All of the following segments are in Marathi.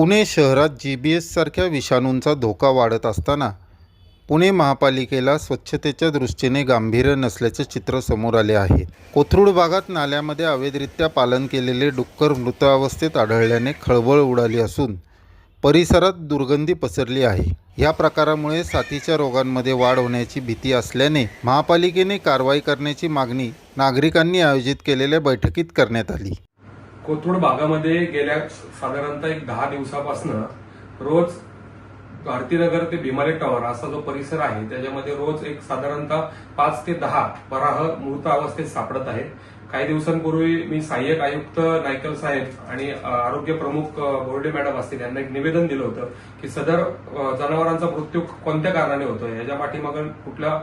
पुणे शहरात जी बी एससारख्या विषाणूंचा धोका वाढत असताना पुणे महापालिकेला स्वच्छतेच्या दृष्टीने गांभीर्य नसल्याचे चित्र समोर आले आहे. कोथरूड भागात नाल्यामध्ये अवैधरित्या पालन केलेले डुक्कर मृतावस्थेत आढळल्याने खळबळ उडाली असून परिसरात दुर्गंधी पसरली आहे. या प्रकारामुळे साथीच्या रोगांमध्ये वाढ होण्याची भीती असल्याने महापालिकेने कारवाई करण्याची मागणी नागरिकांनी आयोजित केलेल्या बैठकीत करण्यात आली. कोथरूड भागामध्ये गेल्या साधारणतः एक दहा दिवसापासून रोज भारतीनगर ते भीमाले टॉवर असा जो परिसर आहे त्याच्यामध्ये रोज एक साधारणतः पाच ते दहा पराह मृत अवस्थेत सापडत आहेत. काही दिवसांपूर्वी मी सहाय्यक आयुक्त नायकल साहेब आणि आरोग्य प्रमुख बोर्डे मॅडम असतील यांना एक निवेदन दिलं होतं की सदर जनावरांचा मृत्यू कोणत्या कारणाने होतो याच्या पाठीमागं कुठला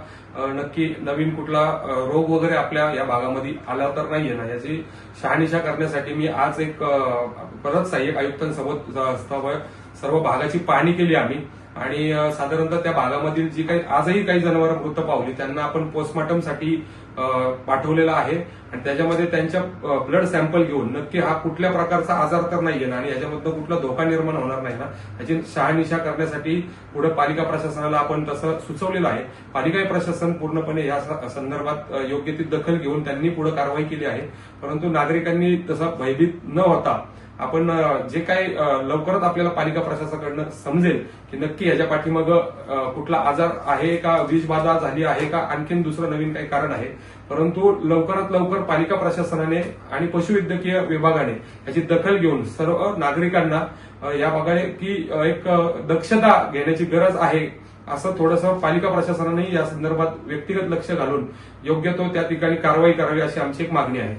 नक्की नवीन कुठला रोग वगैरे आपल्या या भागामध्ये आला तर नाहीये ना? याची शहानिशा करण्यासाठी मी आज एक परत सहाय्यक आयुक्तांसोबत सर्व भागाची पाहणी केली आम्ही. आणि साधारणतः त्या भागामधील जी काही आजही काही जनावरं मृत पावली त्यांना आपण पोस्टमॉर्टमसाठी पाठवलेला आहे. आणि त्याच्यामध्ये त्यांच्या ब्लड सॅम्पल घेऊन नक्की हा कुठल्या प्रकारचा आजार तर नाहीये ना आणि याच्यामधनं कुठला धोका निर्माण होणार नाही ना याची शहानिशा करण्यासाठी पुढे पालिका प्रशासनाला आपण तसं सुचवलेलं आहे. पालिका प्रशासन पूर्णपणे या संदर्भात योग्य ती दखल घेऊन त्यांनी पुढे कारवाई केली आहे. परंतु नागरिकांनी तसा भयभीत न होता आपण जे काही लवकरच आपल्याला पालिका प्रशासनाकडनं समजेल की नक्की याच्या पाठीमाग कुठला आजार आहे का विषबाधा झाली आहे का आणखीन दुसरं नवीन काही कारण आहे. परंतु लवकरात लवकर पालिका प्रशासनाने आणि पशुवैद्यकीय विभागाने याची दखल घेऊन सर्व नागरिकांना या भागाने की एक दक्षता घेण्याची गरज आहे असं थोडंसं पालिका प्रशासनाने या संदर्भात व्यक्तिगत लक्ष घालून योग्य तो त्या ठिकाणी कारवाई करावी अशी आमची एक मागणी आहे.